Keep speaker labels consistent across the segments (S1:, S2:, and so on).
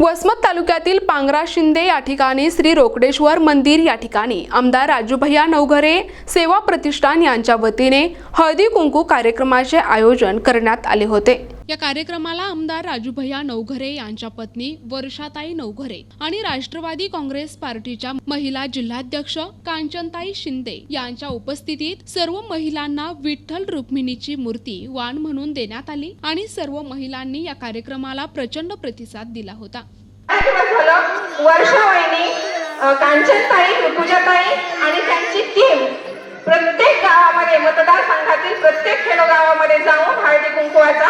S1: वसमत तालुक्यातील पांगरा शिंदे या ठिकाणी श्री रोकडेश्वर मंदिर या ठिकाणी आमदार राजूभैया नवघरे सेवा प्रतिष्ठान यांच्या वतीने हळदी कुंकू कार्यक्रमाचे आयोजन करण्यात आले होते. या कार्यक्रमाला आमदार राजूभैया नवघरे यांच्या पत्नी वर्षाताई नवघरे आणि राष्ट्रवादी काँग्रेस पार्टीच्या महिला जिल्हाध्यक्ष कांचनताई शिंदे यांच्या उपस्थितीत सर्व महिलांना विठ्ठल रुक्मिणीची मूर्ती वाण म्हणून देण्यात आली आणि सर्व महिलांनी या कार्यक्रमाला प्रचंड प्रतिसाद दिला होता.
S2: कांचनताई पूजाताई आणि त्यांची टीम प्रत्येक गावामध्ये मतदारसंघातील प्रत्येक खेडोगावामध्ये जाऊन हळदी कुंकवाचा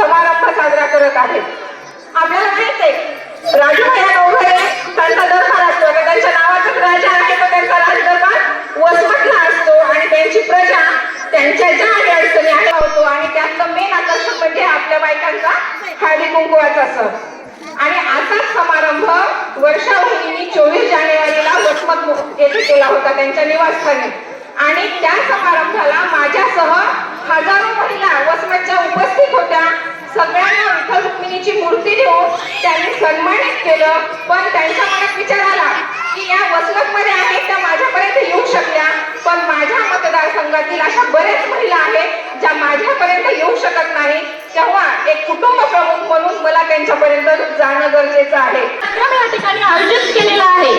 S2: समारंभ साजरा करत आहे. आपल्याला माहीत आहे राजूभाई गौघरे त्यांचा दरबार असतो. त्यांच्या नावाचाच राजा आहे तर त्यांचा राजदरबार वसमतला असतो. आणि त्यांची प्रजा त्यांच्या ज्या काही अडचणी आहे होतो आणि त्यातलं मेन आकर्षण म्हणजे आपल्या बायकांचा हळदी कुंकवाचा सण. आणि असाच समारंभ वर्षा वहिनींनी चोवीस जानेवारीला वसमत येथे केला होता त्यांच्या निवासस्थानी. आणि त्या समारंभाला माझ्यासह हजारो महिला वसमतच्या सन्मानित केलं पण त्यांच्या मनात विचार आला की या वसमतमध्ये आहेत त्या माझ्यापर्यंत येऊ शकल्या पण माझ्या मतदारसंघातील अशा बऱ्याच महिला आहेत ज्या माझ्यापर्यंत येऊ शकत नाही. तेव्हा एक कुटुंब प्रमुख म्हणून मला त्यांच्यापर्यंत जाणं गरजेचं आहे.
S3: या ठिकाणी आयोजित केलेला आहे.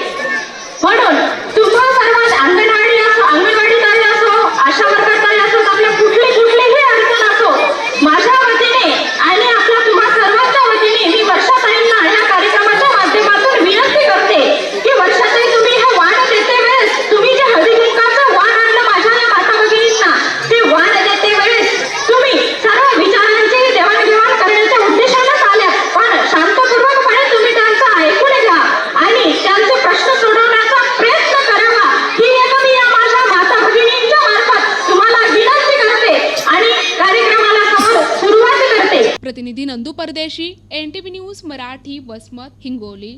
S3: म्हणून तुम्हा
S1: प्रतिनिधी Nandu Pardeshi N T V news Marathi Vasmat Hingoli.